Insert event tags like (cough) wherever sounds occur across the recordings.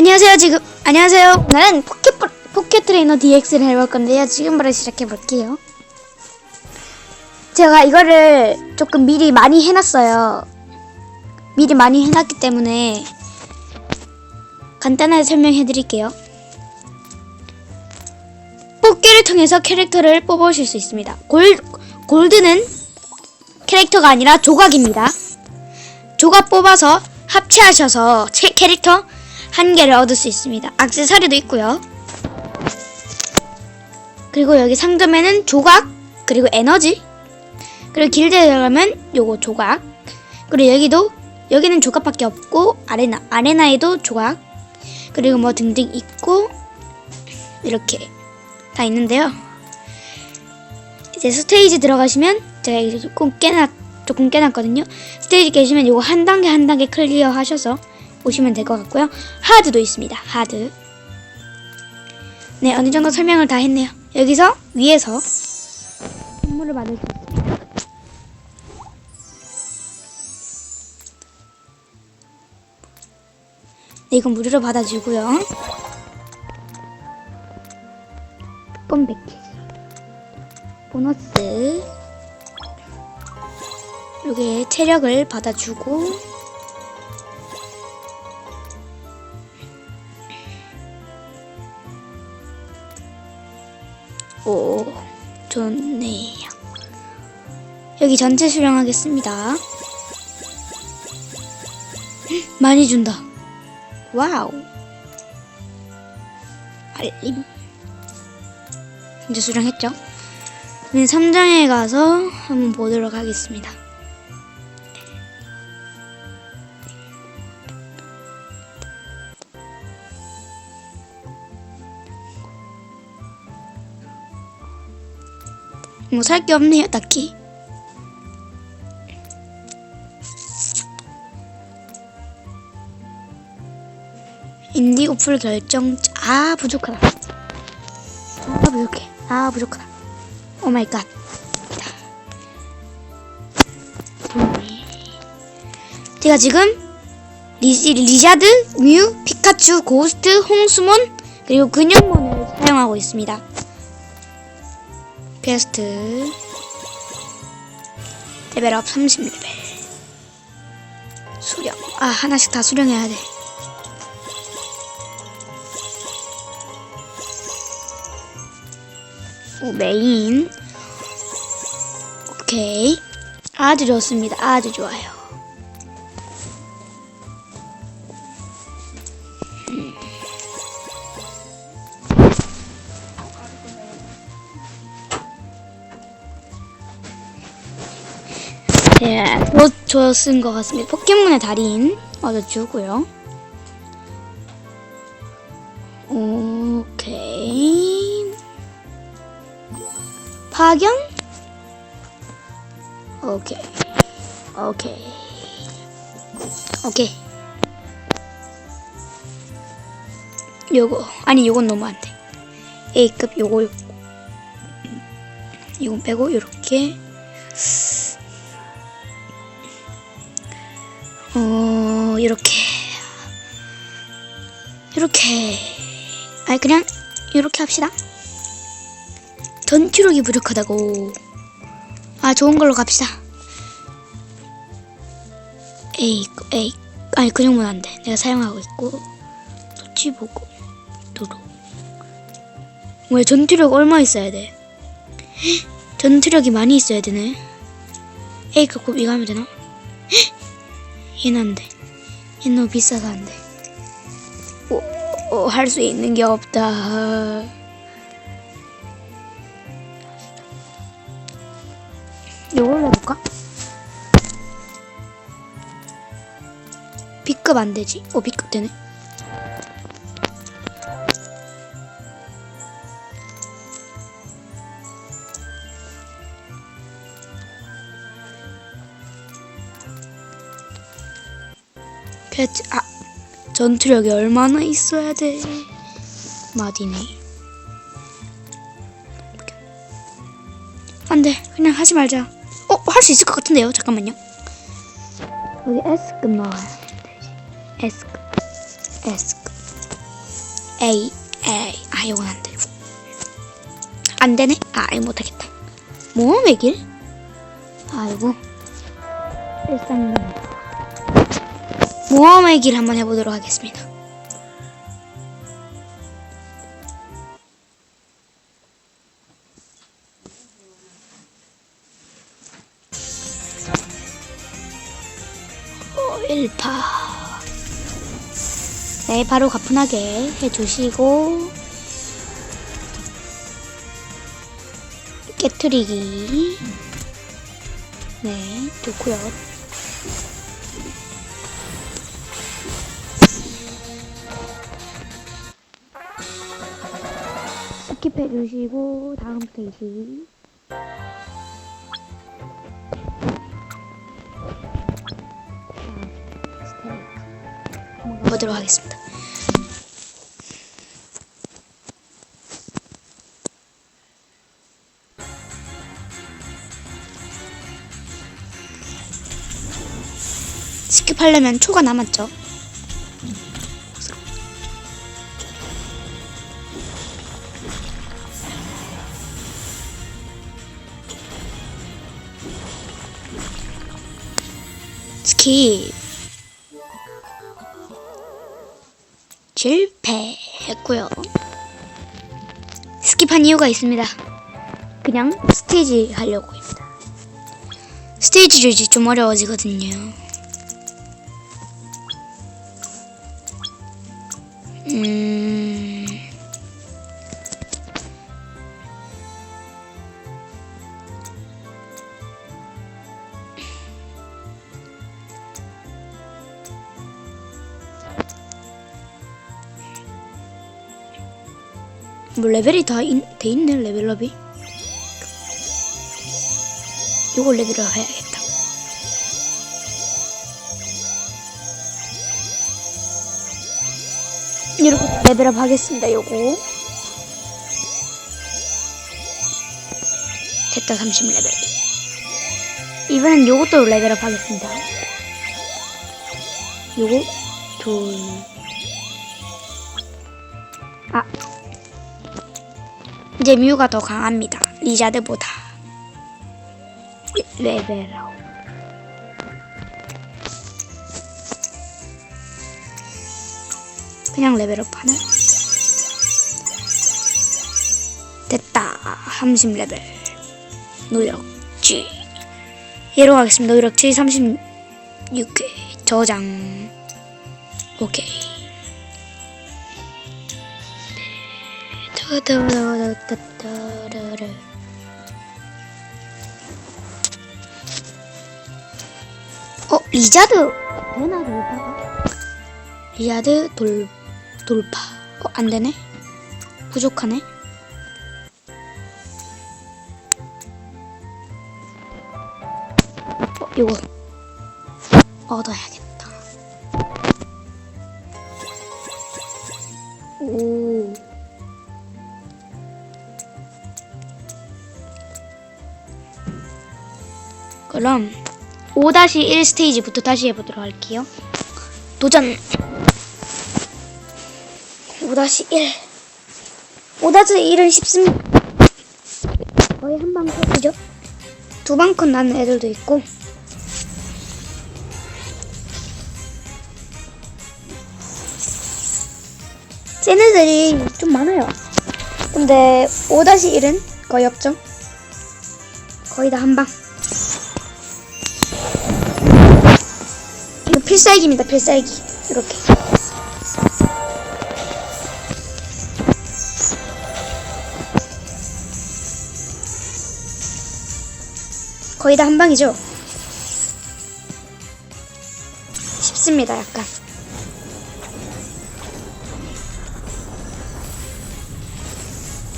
안녕하세요. 지금 안녕하세요. 나는 포켓 포켓 트레이너 DX를 해볼 건데요. 지금부터 시작해 볼게요. 제가 이거를 조금 미리 많이 해놨어요. 미리 많이 해놨기 때문에 간단하게 설명해 드릴게요. 뽑기를 통해서 캐릭터를 뽑으실 수 있습니다. 골, 골드는 캐릭터가 아니라 조각입니다. 조각 뽑아서 합체하셔서 채- 캐릭터 한 개를 얻을 수 있습니다. 악세사리도 있고요. 그리고 여기 상점에는 조각, 그리고 에너지, 그리고 길드에 들어가면 요거 조각, 그리고 여기도 여기는 조각밖에 없고 아레나 아레나에도 조각, 그리고 뭐 등등 있고 이렇게 다 있는데요. 이제 스테이지 들어가시면 제가 조금 깨놨 조금 깨놨거든요. 스테이지 계시면 요거 한 단계 한 단계 클리어 하셔서 오시면 될 것 같고요. 하드도 있습니다. 하드. 네, 어느 정도 설명을 다 했네요. 여기서 위에서 선물을 받을 수 있습니다. 네, 이건 무료로 받아주고요. 뽕 패키지. 보너스. 여기에 체력을 받아주고 좋네요. 여기 전체 수령하겠습니다. 헉, 많이 준다. 와우. 알림. 이제 수령했죠? 그럼 3장에 가서 한번 보도록 하겠습니다 뭐 살 게 없네요, 딱히. 인디고 풀 결정. 아, 부족하다. 아, 부족해. 아, 부족하다. 오 마이 갓. 제가 지금 리, 리자드, 뮤, 피카츄, 고스트, 홍수몬, 그리고 근육몬을 사용하고 있습니다. 베스트. 레벨업 30레벨. 수령. 아 하나씩 다 수령해야 돼. 오, 메인. 오케이. 아주 좋습니다. 아주 좋아요 곧 좋았은 것 같습니다. 포켓몬의 달인 얻어주고요. 오케이. 파견? 오케이. 오케이. 오케이. 요거. 아니, 요건 너무 안 돼. A급 요거, 요거. 이건 빼고, 요렇게. 이렇게. 이렇게. 아니 그냥 이렇게 합시다. 전투력이 부족하다고. 아 좋은 걸로 갑시다. 에이 에이. 아니 그 정도는 안돼. 내가 사용하고 있고. 터치 보고 도로 왜 전투력 얼마 있어야 돼? (gasps) 전투력이 많이 있어야 되네. 에이 그거 이거 하면 되나? (gasps) 얘는 안 돼. 얘 너무 비싸서 안 돼. 오, 오, 할 수 있는 게 없다. 이걸로 해볼까? B급 안 되지? 오, B급 되네. 전투력이 얼마나 있어야 돼? 마디네. 안 돼. 그냥 하지 말자. 어 할 수 있을 것 같은데요? 잠깐만요. 여기 S급 되지 S급. S급. 에이 에이. 아 이건 안 돼. 안 되네. 아 이거 못하겠다. 모험의 길? 아이고. 일단 모험의 길 한번 해보도록 하겠습니다. 어, 일파. 네, 바로 가뿐하게 해주시고 깨트리기. 네, 좋고요. 스킵해 주시고 다음. 한번 가보도록 하겠습니다. 스킵하려면 초가 남았죠. 스킵 실패했고요. 스킵한 이유가 있습니다. 그냥 스테이지 하려고입니다. 스테이지를 이제 좀 어려워지거든요. 음. 뭐 레벨이 다 돼 있네 레벨업이. 요걸 레벨업 해야겠다. 이렇게 레벨업 하겠습니다. 요거 됐다 30레벨. 이번엔 요것도 레벨업 하겠습니다. 요거 둘. 아 이제 뮤가 더 강합니다. 리자드보다. 레벨업. 그냥 레벨업하는 됐다. 30레벨. 노력 G 얘로 가겠습니다. 노력 G 36회. 저장. 오케이. 따다다 다다다다다. 어 리자드 되나 돌파가 리자드 돌 돌파. 어, 안 되네. 부족하네. 어, 이거 얻어야겠다. 오. 그럼 5-1 스테이지부터 다시 해보도록 할게요. 도전! 5-1 5-1은 쉽습니다 거의 한방 컷이죠? 두방 컷 나는 애들도 있고. 센 애들이 좀 많아요. 근데 5-1은 거의 없죠? 거의 다 한방 필살기입니다 필살기 이렇게 거의 다 한 방이죠? 쉽습니다, 약간.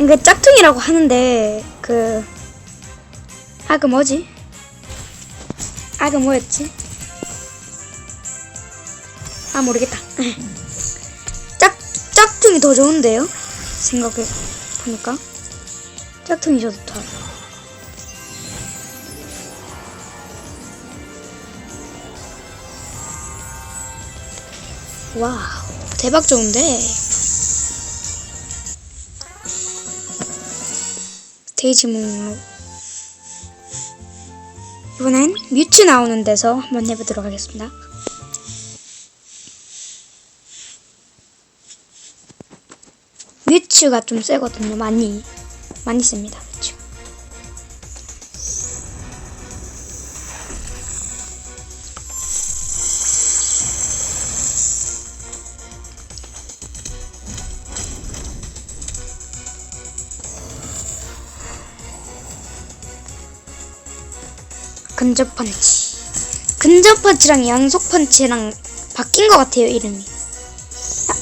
이게 짝퉁이라고 하는데, 그, 아, 그 뭐지? 아, 그 뭐였지? 아 모르겠다. 짝 짝퉁이 더 좋은데요? 생각해 보니까 짝퉁이 더 좋다. 와 대박 좋은데 데이지 목록 이번엔 뮤츠 나오는 데서 한번 해보도록 하겠습니다 뮤츠가 좀 세거든요. 많이 많이 셉니다. 뮤츠. 근접 펀치. 근접 펀치랑 연속 펀치랑 바뀐 것 같아요 이름이. 아,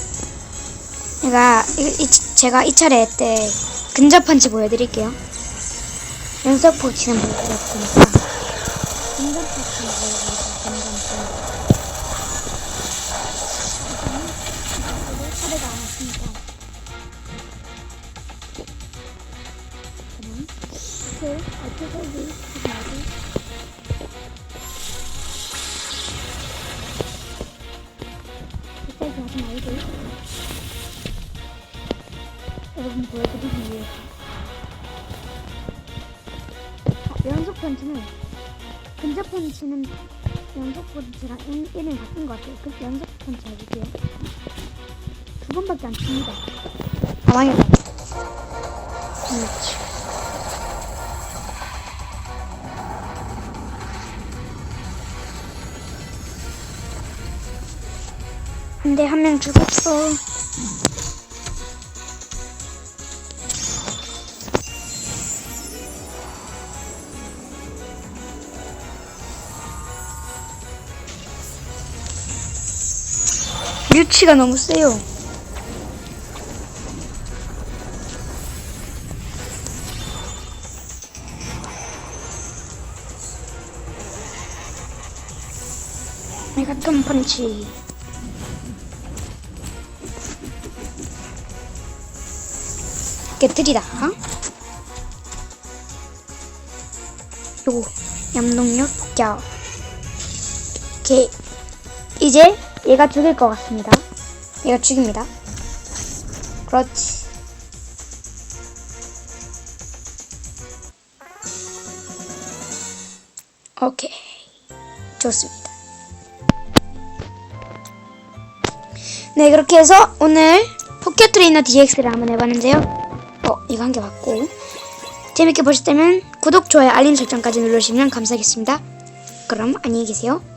제가 이, 이- 제가 이 차례 때 근접 펀치 보여드릴게요. 연속 펀치는 보여드렸으니까. 근접 펀치는 보여드릴게요. 근접 펀치. 차례가 안 왔으니까. 그럼 그 어떻게 아, 연속 펀치는 근접 펀치는 연속 펀치랑 인- 이름이 바뀐 것 같아요. 그 연속 펀치 해볼게요. 두 번밖에 안 칩니다. 아 망했다 그렇지 근데 한 명 죽었어. 뮤치가 너무 세요. 메가톤 펀치. 깨뜨리다. 요거 얌동력 폭격. 오케이. 이제 얘가 죽일 것 같습니다. 얘가 죽입니다. 그렇지. 오케이. 좋습니다. 네, 그렇게 해서 오늘 포켓 트레이너 DX를 한번 해봤는데요. 어, 이거 한개 받고. 재밌게 보셨다면 구독, 좋아요, 알림 설정까지 눌러주시면 감사하겠습니다. 그럼 안녕히 계세요.